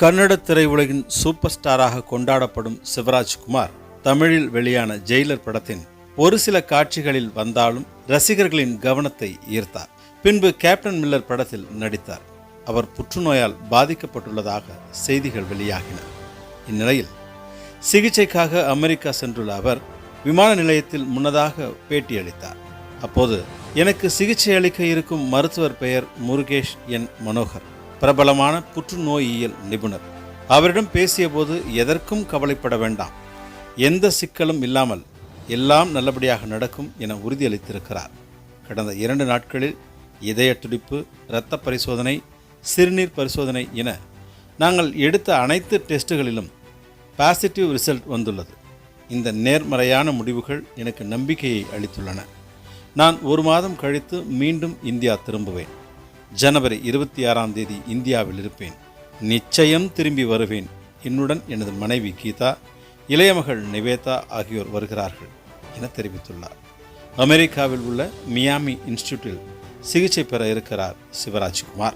Kannada திரையுலகின் super ஸ்டாராக கொண்டாடப்படும் சிவராஜ்குமார் தமிழில் வெளியான ஜெயிலர் படத்தின் ஒரு சில காட்சிகளில் வந்தாலும் ரசிகர்களின் கவனத்தை ஈர்த்தார். பின்பு கேப்டன் மில்லர் படத்தில் நடித்தார். அவர் புற்றுநோயால் பாதிக்கப்பட்டுள்ளதாக செய்திகள் வெளியாகின. இந்நிலையில் சிகிச்சைக்காக அமெரிக்கா சென்றுள்ள அவர் விமான நிலையத்தில் முன்னதாக பேட்டியளித்தார். அப்போது எனக்கு சிகிச்சை அளிக்க இருக்கும் மருத்துவர் பெயர் முருகேஷ் என். மனோகர். பிரபலமான புற்றுநோயியல் நிபுணர். அவரிடம் பேசியபோது எதற்கும் கவலைப்பட வேண்டாம். எந்த சிக்கலும் இல்லாமல் எல்லாம் நல்லபடியாக நடக்கும் என உறுதியளித்திருக்கிறார். கடந்த இரண்டு நாட்களில் இதய துடிப்பு இரத்த பரிசோதனை சிறுநீர் பரிசோதனை என நாங்கள் எடுத்த அனைத்து டெஸ்ட்டுகளிலும் பாசிட்டிவ் ரிசல்ட் வந்துள்ளது. இந்த நேர்மறையான முடிவுகள் எனக்கு நம்பிக்கையை அளித்துள்ளன. நான் ஒரு மாதம் கழித்து மீண்டும் இந்தியா திரும்புவேன். ஜனவரி இருபத்தி ஆறாம் தேதி இந்தியாவில் இருப்பேன். நிச்சயம் திரும்பி வருவேன். என்னுடன் எனது மனைவி கீதா இளையமகள் நிவேதா ஆகியோர் வருகிறார்கள் என தெரிவித்துள்ளார். அமெரிக்காவில் உள்ள மியாமி இன்ஸ்டிடியூட்டில் சிகிச்சை பெற இருக்கிறார் சிவராஜ்குமார்.